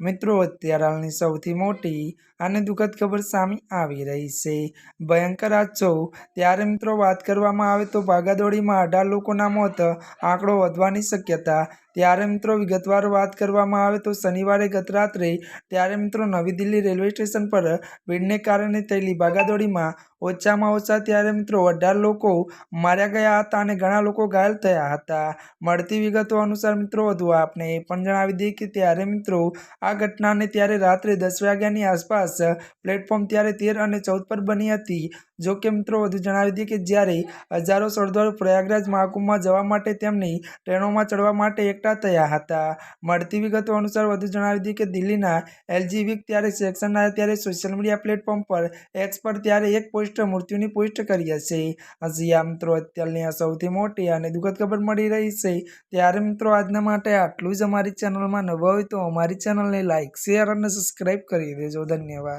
મિત્રો, અત્યારે હાલની સૌથી મોટી અને દુઃખદ ખબર સામે આવી રહી છે. ભયંકર હાદસો ત્યારે મિત્રો, વાત કરવામાં આવે તો ભાગાદોડીમાં અઢાર લોકોના મોત, આંકડો વધવાની શક્યતા. ત્યારે મિત્રો, વિગતવાર વાત કરવામાં આવે તો શનિવારે ગત રાત્રે ત્યારે મિત્રો, નવી દિલ્હી રેલવે સ્ટેશન પર ભીડને કારણે થયેલી ભાગાદોડીમાં ઓછામાં ઓછા ત્યારે મિત્રો, અઢાર લોકો માર્યા ગયા હતા અને ઘણા લોકો ઘાયલ થયા હતા. મળતી વિગતો અનુસાર મિત્રો, વધુ આપને એ પણ જણાવી દઈએ કે ત્યારે મિત્રો આ ઘટનાને ત્યારે રાત્રે દસ વાગ્યાની આસપાસ પ્લેટફોર્મ ત્યારે તેર અને ચૌદ પર બની હતી. જો કે મિત્રો, વધુ જણાવી દઈએ કે જ્યારે હજારો શ્રદ્ધાળુ પ્રયાગરાજ મહાકુંભમાં જવા માટે તેમની ટ્રેનોમાં ચડવા માટે એકઠા થયા હતા. મળતી વિગતો અનુસાર વધુ જણાવી દઈએ કે દિલ્હીના એલજી વીક ત્યારે સેક્શનના ત્યારે સોશિયલ મીડિયા પ્લેટફોર્મ પર એક્સ પર ત્યારે એક પોસ્ટ મૃત્યુની પોસ્ટ કરી હશે. હજી આ મિત્રો, અત્યારની આ સૌથી મોટી અને દુઃખદ ખબર મળી રહી છે. ત્યારે મિત્રો, આજના માટે આટલું જ. અમારી ચેનલમાં નવા હોય તો અમારી ચેનલને લાઇક શેર અને સબસ્ક્રાઈબ કરી દેજો. ધન્યવાદ.